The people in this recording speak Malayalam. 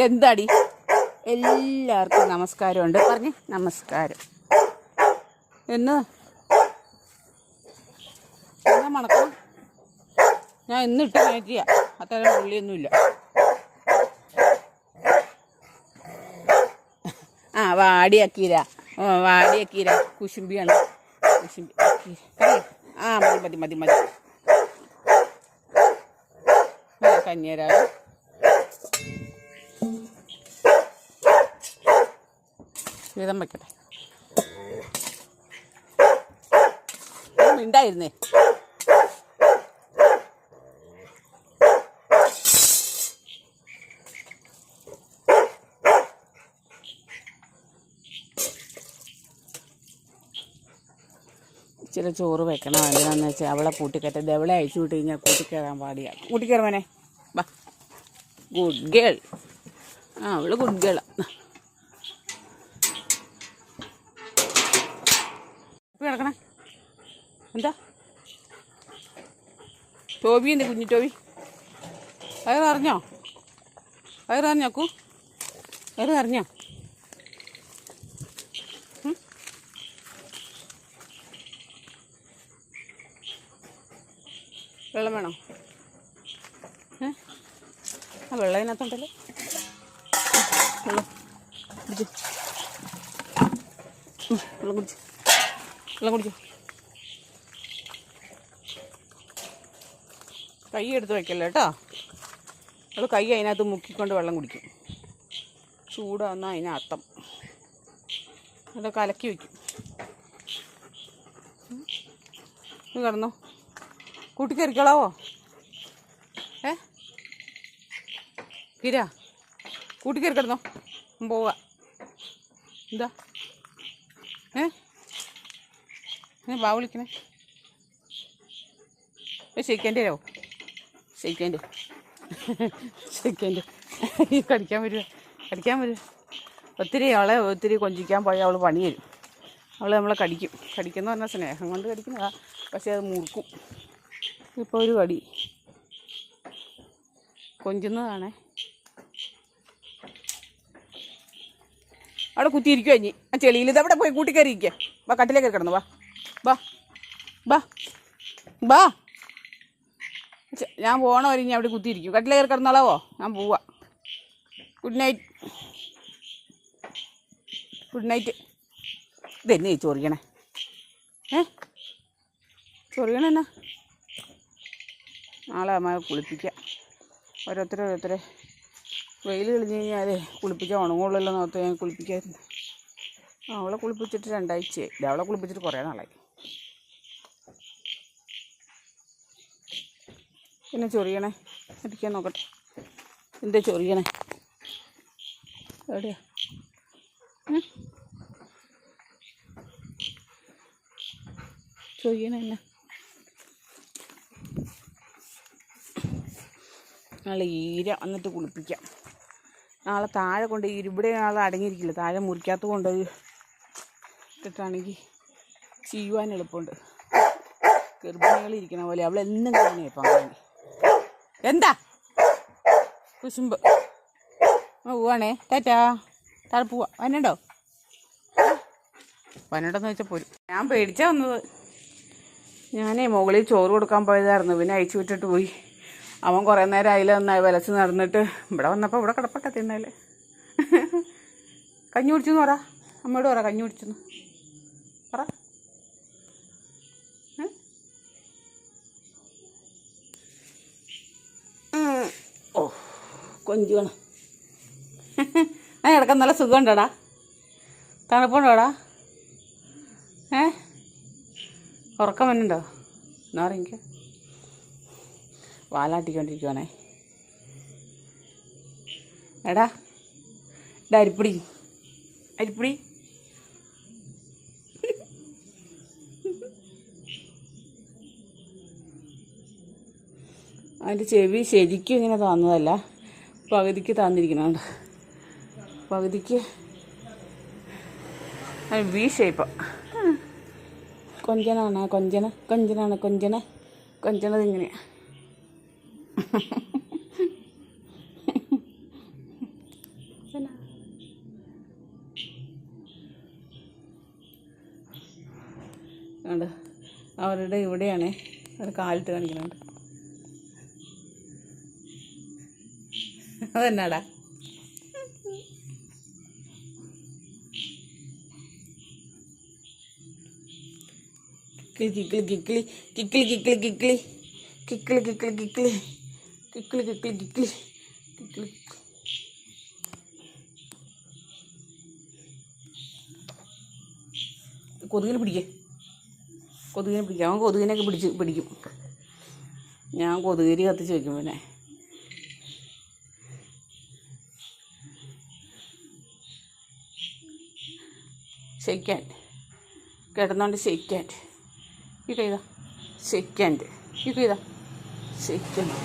എന്താടി? എല്ലാവർക്കും നമസ്കാരം ഉണ്ട് പറഞ്ഞ് നമസ്കാരം. എന്ന്? എന്നാ മണക്കണം? ഞാൻ ഇന്ന് ഇട്ട് മാറ്റിയ. അത്തരം പുള്ളിയൊന്നുമില്ല ആ വാടിയാക്കീര. വാടിയാക്കീര. കുശുമ്പിയാണ്. കുശുമ്പി. ആ മതി മതി മതി മതി. ആ, കഞ്ഞിരാവ് വീതം വെക്കട്ടെ. മിണ്ടായിരുന്നേ. ഇച്ചിരി ചോറ് വെക്കണം. എന്തിനാന്ന് വെച്ചാൽ അവളെ കൂട്ടിക്കറ്റ ദവളെ അയച്ചു വിട്ട് കഴിഞ്ഞാൽ കൂട്ടിക്കയറാൻ പാടിയാണ് കൂട്ടിക്കയറുവനെ വാ. ഗുഡ് ഗേൾ ആ അവൾ ഗുഡ് ഗേളാണ് എന്താ? ടോബി ഉണ്ട് കുഞ്ഞു ടോബി. വയററിഞ്ഞോ അറിഞ്ഞോ വയററിഞ്ഞോ? വെള്ളം വേണോ? ഏ? ആ വെള്ളം അതിനകത്തുണ്ടല്ലോ വെള്ളം കുടിച്ചു. വെള്ളം കുടിച്ചു. വെള്ളം കുടിച്ചു. കൈ എടുത്ത് വെക്കല്ലേ കേട്ടോ അവൾ കൈ അതിനകത്ത് മുക്കിക്കൊണ്ട് വെള്ളം കുടിക്കും. ചൂടാന്ന അതിനർത്ഥം. അത് കലക്കി വയ്ക്കും നീ കിടന്നോ? കൂട്ടിക്കറിക്കളാവോ ഏ? കിര കൂട്ടിക്കറി കിടന്നോ? പോവുക എന്താ ഏ? ഏ ബാ വിളിക്കണേ. ഷെയ്ക്കേന്റെ ഷെയ്ക്കേന്റെ ഷെയ്ക്കേന്റെ കടിക്കാൻ വരുക കടിക്കാൻ വരുക ഒത്തിരി അവളെ ഒത്തിരി കൊഞ്ചിക്കാൻ പോയാൽ അവൾ പണി തരും. അവൾ നമ്മളെ കടിക്കും. കടിക്കുന്ന പറഞ്ഞാൽ സ്നേഹം കൊണ്ട് കടിക്കുന്നതാ. പക്ഷേ അത് മുറുക്കും. ഇപ്പോൾ ഒരു കടി. കൊഞ്ചുന്നതാണേ. അവിടെ കുത്തിയിരിക്കുമോ ഇനി. ആ ചെളിയിൽ ഇത് അവിടെ പോയി കൂട്ടിക്കയറി ഇരിക്കുക വാ കട്ടിലേക്ക് കിടന്നു. വാ. വാ. വാ. വാ. ഞാൻ വരെ ഇനി അവിടെ കുത്തിയിരിക്കും. കട്ടിലേക്ക് കിടന്നോളാവോ? ഞാൻ പോവാ. ഗുഡ് നൈറ്റ് ഗുഡ് നൈറ്റ് ഇതെന്നെ ചൊറിയണേ ഏ? ചൊറിയണ എന്നാ? നാളെ അമ്മ കുളിപ്പിക്കാം. ഓരോരുത്തരെ ഓരോരുത്തരെ. വെയിൽ കളിഞ്ഞ് കഴിഞ്ഞാൽ കുളിപ്പിക്കാൻ ഉണങ്ങുള്ളല്ലോ നോർത്ത് ഞാൻ കുളിപ്പിക്കായിരുന്നു. അവളെ കുളിപ്പിച്ചിട്ട് രണ്ടാഴ്ചയായി. അവളെ കുളിപ്പിച്ചിട്ട് കുറേ നാളായി. പിന്നെ ചൊറിയണേ. അടിക്കാൻ നോക്കട്ടെ. എന്താ ചൊറിയണേ? എവിടെയാ? ചൊറിയണ നാളെ ഈര വന്നിട്ട് കുളിപ്പിക്കാം. നാളെ താഴെ കൊണ്ട് ഇവിടെ നാളെ അടങ്ങിയിരിക്കില്ല? താഴെ മുറിക്കാത്ത കൊണ്ട് ഇട്ടിട്ടാണെങ്കിൽ ചെയ്യുവാൻ എളുപ്പമുണ്ട്. ഗർഭിണികൾ പോലെ. അവളെന്നും കാണുകയാണ് ഇപ്പം അങ്ങനെ. എന്താ? കുശുമ്പ്. പോവാണേ. ടാറ്റാ. താഴെ പോവാ. വന്നണ്ടോ വന്നണ്ടെന്ന് വെച്ചാൽ പോരും. ഞാൻ പേടിച്ചാ വന്നത്. ഞാനേ മുകളിൽ ചോറ് കൊടുക്കാൻ പോയതായിരുന്നു. പിന്നെ അയച്ചു വിട്ടിട്ട് പോയി. അവൻ കുറേ നേരം അതിൽ നന്നായി വിലച്ച് നടന്നിട്ട് ഇവിടെ വന്നപ്പോൾ ഇവിടെ കിടപ്പട്ട തിന്നാൽ. കഞ്ഞി കുടിച്ചെന്ന് പറ. അമ്മയോട് പറ കഞ്ഞി കുടിച്ചെന്ന്. പറ. കൊഞ്ചു വേണം ആ കിടക്കാൻ നല്ല സുഖമുണ്ടോടാ? തണുപ്പുണ്ടോടാ? ഏ? ഉറക്കം വന്നുണ്ടോ എന്നാ പറയുക വാലാട്ടിക്കൊണ്ടിരിക്കുവാണേ. എടാ എടാ അരിപ്പൊടി. അരിപ്പൊടി. അതിന്റെ ചെവി ശരിക്കും ഇങ്ങനെ തന്നതല്ല. പകുതിക്ക് തന്നിരിക്കുന്നുണ്ട് പകുതിക്ക്. V shape കൊഞ്ചനാണ് കൊഞ്ചന കൊഞ്ചനാണ് കൊഞ്ചന. കൊഞ്ചനത് ഇങ്ങനെയാ. അവരുടെ ഇവിടെയാണേ. അവർ കാലിട്ട് കാണിക്കുന്നുണ്ട്. അതെന്നാടാ. കിക്കിളി കിക്കിളി കിക്കിളി കിക്കിളി കിക്കിളി കിക്കിളി. കിക്കിളി കിക്കിളി കിക്കിളി. കിക്കിളി കിക്കിളി കിക്കിളി കൊതുകിനെ പിടിക്കേ. കൊതുകിനെ പിടിക്കാം. അവൻ കൊതുകിനൊക്കെ പിടിച്ച് പിടിക്കും. ഞാൻ കൊതുകരി കത്തിച്ച് വെക്കും പിന്നെ. സെക്കൻഡ് കിടന്നുകൊണ്ട് സെക്കൻഡ് ഇത് കൈതാ സെക്കൻഡ് ഇത് കൈതാ സെക്കൻഡ്